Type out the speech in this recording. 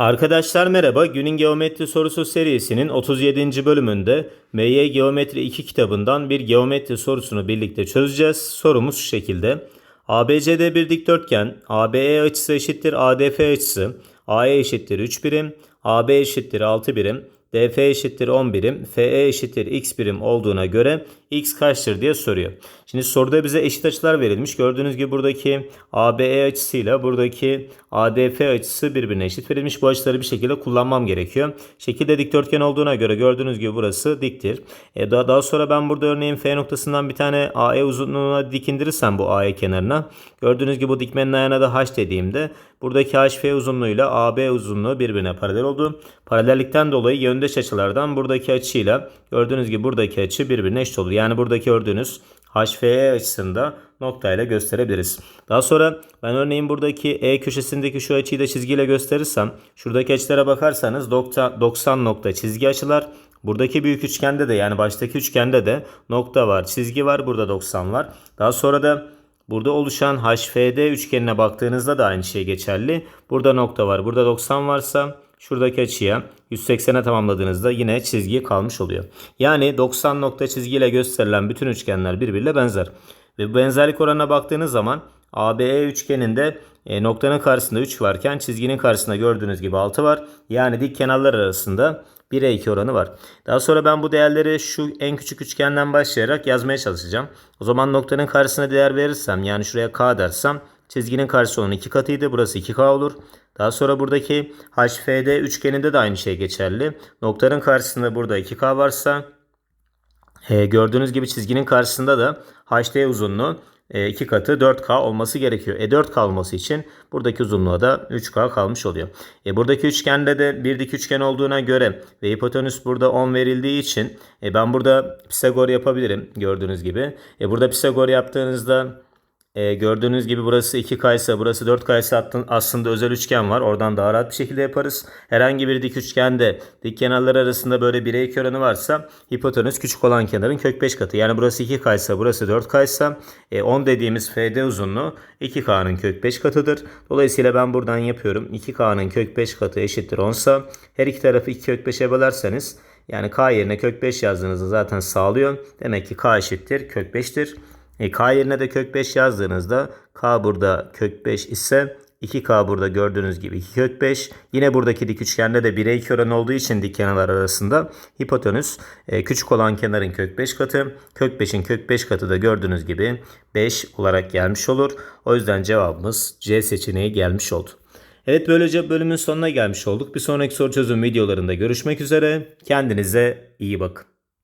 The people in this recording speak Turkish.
Arkadaşlar merhaba. Günün geometri sorusu serisinin 37. bölümünde MY Geometri 2 kitabından bir geometri sorusunu birlikte çözeceğiz. Sorumuz şu şekilde. ABCD bir dikdörtgen, ABE açısı eşittir ADF açısı, AE eşittir 3 birim, AB eşittir 6 birim, DF eşittir 10 birim, FE eşittir x birim olduğuna göre x kaçtır diye soruyor. Şimdi soruda bize eşit açılar verilmiş. Gördüğünüz gibi buradaki ABE açısıyla buradaki ADF açısı birbirine eşit verilmiş. Bu açıları bir şekilde kullanmam gerekiyor. Şekilde dikdörtgen olduğuna göre gördüğünüz gibi burası diktir. E daha, daha sonra ben burada örneğin F noktasından bir tane AE uzunluğuna dik indirirsem bu AE kenarına. Gördüğünüz gibi bu dikmenin ayağına da H dediğimde buradaki HF uzunluğuyla AB uzunluğu birbirine paralel oldu. Paralellikten dolayı yöndeş açılardan buradaki açıyla gördüğünüz gibi buradaki açı birbirine eşit olur. Yani buradaki gördüğünüz HFE açısında noktayla gösterebiliriz. Daha sonra ben örneğin buradaki E köşesindeki şu açıyı da çizgiyle gösterirsem şuradaki açılara bakarsanız 90 nokta çizgi açılar. Buradaki büyük üçgende de yani baştaki üçgende de nokta var, çizgi var, burada 90 var. Daha sonra da Burada oluşan HFD üçgenine baktığınızda da aynı şey geçerli. Burada nokta var. Burada 90 varsa şuradaki açıya 180'e tamamladığınızda yine çizgi kalmış oluyor. Yani 90 nokta çizgiyle gösterilen bütün üçgenler birbiriyle benzer. Ve bu benzerlik oranına baktığınız zaman ABE üçgeninde e, noktanın karşısında 3 varken çizginin karşısında gördüğünüz gibi 6 var. Yani dik kenarlar arasında 1'e 2 oranı var. Daha sonra ben bu değerleri şu en küçük üçgenden başlayarak yazmaya çalışacağım. O zaman noktanın karşısına değer verirsem yani şuraya k dersem çizginin karşısı onun 2 katıydı. Burası 2k olur. Daha sonra buradaki HFD üçgeninde de aynı şey geçerli. Noktanın karşısında burada 2k varsa e, gördüğünüz gibi çizginin karşısında da HD uzunluğu 2 katı 4K olması gerekiyor. E 4K olması için buradaki uzunluğa da 3K kalmış oluyor. E buradaki üçgende de bir dik üçgen olduğuna göre ve hipotenüs burada 10 verildiği için e ben burada Pisagor yapabilirim gördüğünüz gibi. E burada Pisagor yaptığınızda e, gördüğünüz gibi burası 2K ise burası 4K ise aslında özel üçgen var. Oradan daha rahat bir şekilde yaparız. Herhangi bir dik üçgende dik kenarlar arasında böyle 1'e 2 oranı varsa hipotenüs küçük olan kenarın kök 5 katı. Yani burası 2K ise burası 4K ise e, 10 dediğimiz FD uzunluğu 2K'nın kök 5 katıdır. Dolayısıyla ben buradan yapıyorum. 2K'nın kök 5 katı eşittir 10 ise her iki tarafı 2 kök 5'e bölerseniz yani K yerine kök 5 yazdığınızda zaten sağlıyor. Demek ki K eşittir kök 5'tir. E, K yerine de kök 5 yazdığınızda K burada kök 5 ise 2K burada gördüğünüz gibi 2 kök 5. Yine buradaki dik üçgende de 1'e 2 oran olduğu için dik kenarlar arasında hipotenüs e, küçük olan kenarın kök 5 katı. Kök 5'in kök 5 katı da gördüğünüz gibi 5 olarak gelmiş olur. O yüzden cevabımız C seçeneği gelmiş oldu. Evet böylece bölümün sonuna gelmiş olduk. Bir sonraki soru çözüm videolarında görüşmek üzere. Kendinize iyi bakın.